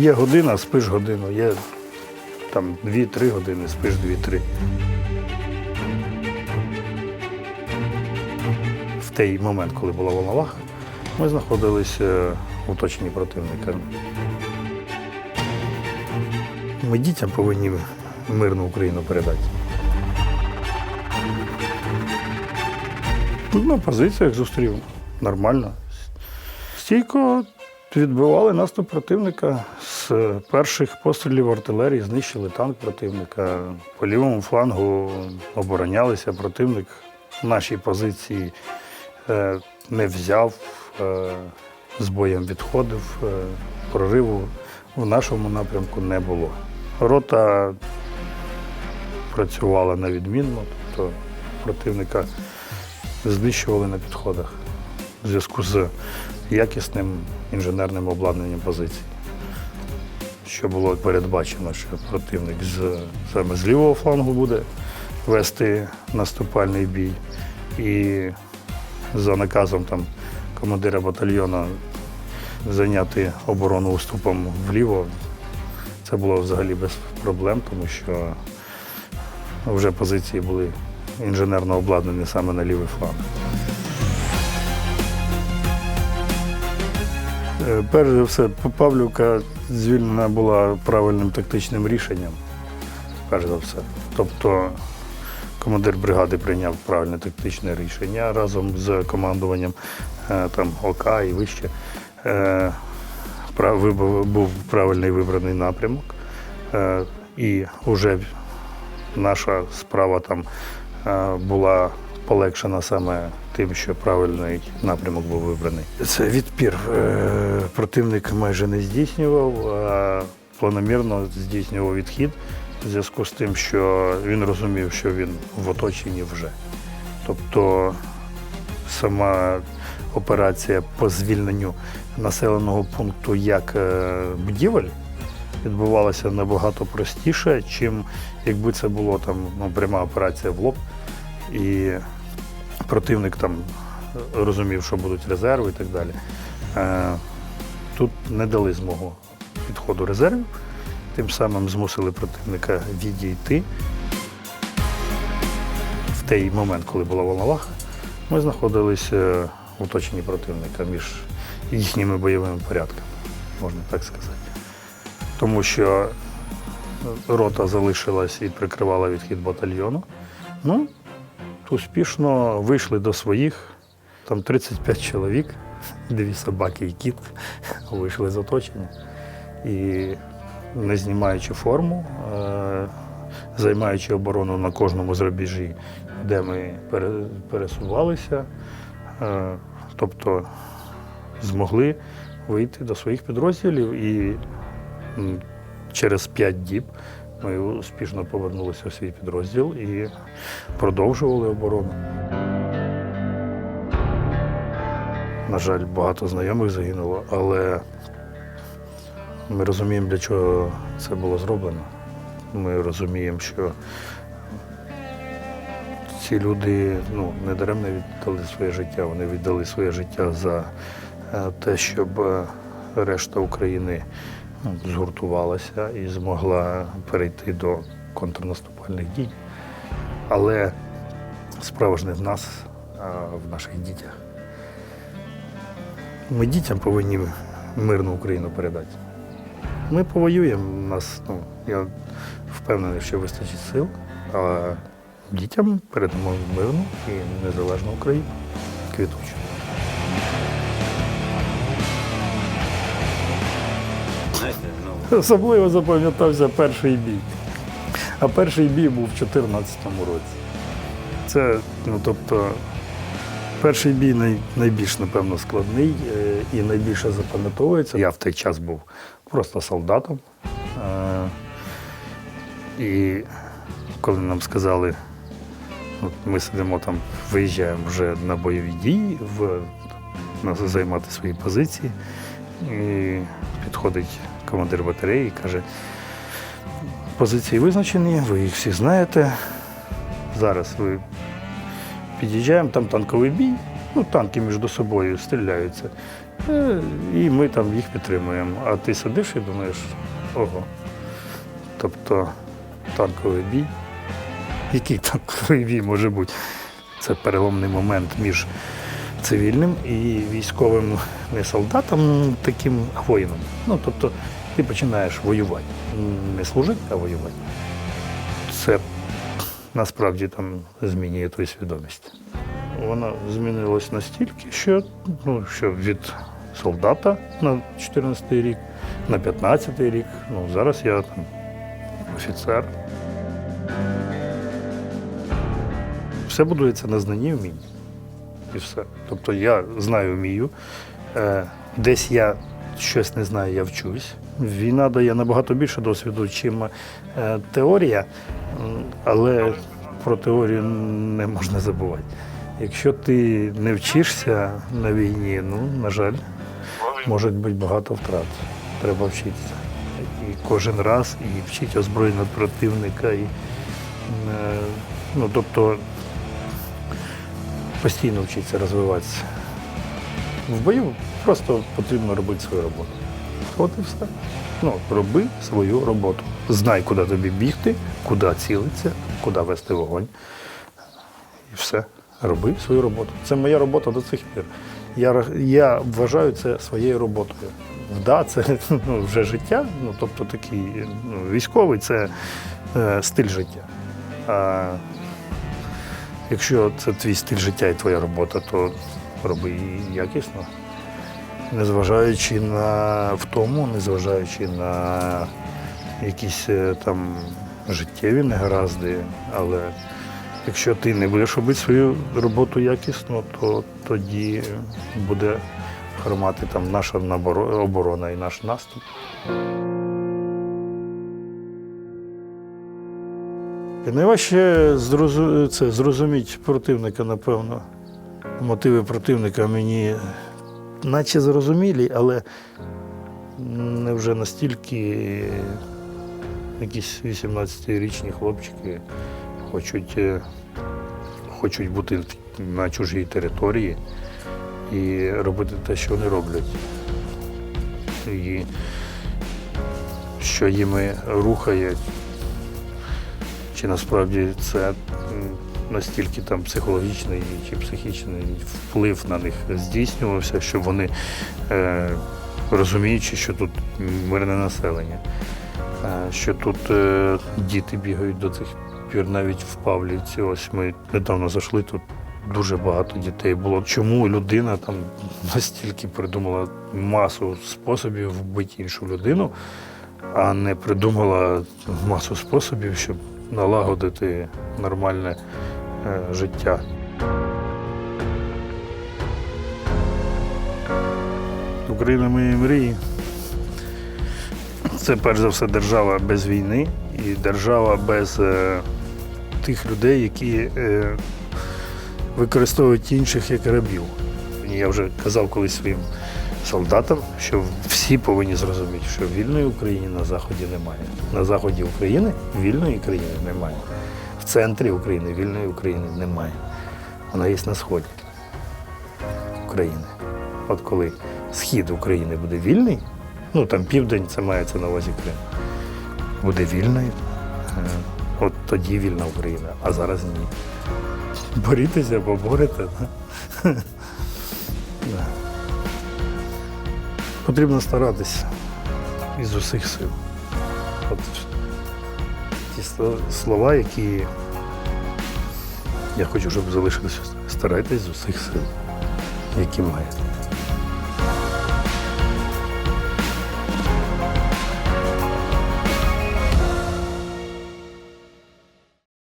Є година, спиш годину, є там 2-3 години, спиш 2-3. В той момент, коли була Волноваха, ми знаходилися в оточенні противника. Ми дітям повинні мирну Україну передати. На позиціях зустрів нормально. Стійко відбивали наступ противника. З перших пострілів артилерії знищили танк противника. По лівому флангу оборонялися. Противник наші позиції е, не взяв, е, з боєм відходив, е, прориву в нашому напрямку не було. Рота працювала на відмінно, тобто противника знищували на підходах в зв'язку з якісним інженерним обладнанням позицій. Що було передбачено, що противник з, саме з лівого флангу буде вести наступальний бій. І за наказом там, командира батальйону зайняти оборону уступом вліво. Це було взагалі без проблем, тому що вже позиції були інженерно обладнані саме на лівий фланг. Перш за все, Павлівка звільнена була правильним тактичним рішенням. Перш за все. Тобто командир бригади прийняв правильне тактичне рішення разом з командуванням е, там, ОК і вище. Е, Був правильний вибраний напрямок. Е, І вже наша справа там е, була полегшена саме тим, що правильний напрямок був вибраний. Це відпір е, противник майже не здійснював, а планомірно здійснював відхід в зв'язку з тим, що він розумів, що він в оточенні вже. Тобто сама операція по звільненню населеного пункту як е, будівель відбувалася набагато простіше, чим якби це було там ну, пряма операція в лоб. І противник там розумів, що будуть резерви і так далі. Е, Тут не дали змогу підходу резервів, тим самим змусили противника відійти. В той момент, коли була Волноваха, ми знаходилися в оточенні противника між їхніми бойовими порядками, можна так сказати. Тому що рота залишилась і прикривала відхід батальйону. Ну, успішно вийшли до своїх, там 35 чоловік, дві собаки і кіт вийшли з оточення. І не знімаючи форму, е, займаючи оборону на кожному з рубежі, де ми пересувалися, е, тобто змогли вийти до своїх підрозділів і через 5 діб ми успішно повернулися у свій підрозділ і продовжували оборону. На жаль, багато знайомих загинуло, але ми розуміємо, для чого це було зроблено. Ми розуміємо, що ці люди ну, не даремно віддали своє життя, вони віддали своє життя за е, те, щоб е, решта України згуртувалася і змогла перейти до контрнаступальних дій. Але справа ж не в нас, а в наших дітях. Ми дітям повинні мирну Україну передати. Ми повоюємо, нас, ну, я впевнений, що вистачить сил, а дітям передамо мирну і незалежну Україну квітучу. Особливо запам'ятався перший бій. А перший бій був в 2014 році. Це, ну тобто, перший бій най, найбільш, напевно, складний е, і найбільше запам'ятовується. Я в той час був просто солдатом. Е, і коли нам сказали, от ми сидимо там, виїжджаємо вже на бойові дії, в, на- займати свої позиції. І підходить командир батареї каже, позиції визначені, ви їх всі знаєте. Зараз ви під'їжджаємо, там танковий бій, Ну, танки між собою стріляються. Е, І ми там їх підтримуємо. А ти сидиш і думаєш, ого. Тобто танковий бій. Який танковий бій може бути? Це переломний момент між цивільним і військовим не солдатом, таким а воїном. Ну, тобто ти починаєш воювати. Не служити, а воювати. Це насправді там змінює твою свідомість. Вона змінилась настільки, що, ну, що від солдата на 14 рік, на 15 рік, ну зараз я там офіцер. Все будується на знанні і вмінні. І все. Тобто я знаю, вмію. Е, десь я щось не знаю, я вчусь. Війна дає набагато більше досвіду, чим е, теорія, але про теорію не можна забувати. Якщо ти не вчишся на війні, ну, на жаль, може бути багато втрат. Треба вчитися. І кожен раз і вчити озброєного противника. І, е, ну, тобто постійно вчитися розвиватися. В бою просто потрібно робити свою роботу. От і все. Ну, роби свою роботу. Знай, куди тобі бігти, куди цілитися, куди вести вогонь. І все. Роби свою роботу. Це моя робота до цих пір. Я, я вважаю це своєю роботою. Да, це ну, вже життя, ну, тобто такий ну, військовий це е, стиль життя. А якщо це твій стиль життя і твоя робота, то роби її якісно. Незважаючи на втому, незважаючи на якісь е, там життєві негаразди, але якщо ти не будеш робити свою роботу якісно, то тоді буде хромати там наша оборона і наш наступ. І найважче зрозуміти противника, напевно. Мотиви противника мені наче зрозумілі, але не вже настільки якісь 18-річні хлопчики хочуть, е, хочуть бути на чужій території і робити те, що вони роблять. І що їми рухає, чи насправді це настільки там психологічний чи психічний вплив на них здійснювався, що вони, е, розуміючи, що тут мирне населення, е, що тут е, діти бігають до цих пір навіть в Павлівці. Ось ми недавно зайшли тут. Дуже багато дітей було. Чому людина там настільки придумала масу способів вбити іншу людину, а не придумала масу способів, щоб налагодити нормальне життя. Україна моєї мрії. Це перш за все держава без війни і держава без е, тих людей, які е, використовують інших як рабів. Я вже казав колись своїм солдатам, що всі повинні зрозуміти, що вільної України на Заході немає. На заході України вільної країни немає. Центрі України вільної України немає. Вона є на сході України. От коли схід України буде вільний, ну там південь, це мається на увазі Крим, буде вільною, е, от тоді вільна Україна, а зараз ні. Борітеся, поборете. Да? Да. Потрібно старатися із усіх сил. Ті слова, які я хочу, щоб залишилися. Старайтесь з усіх сил, які маєте.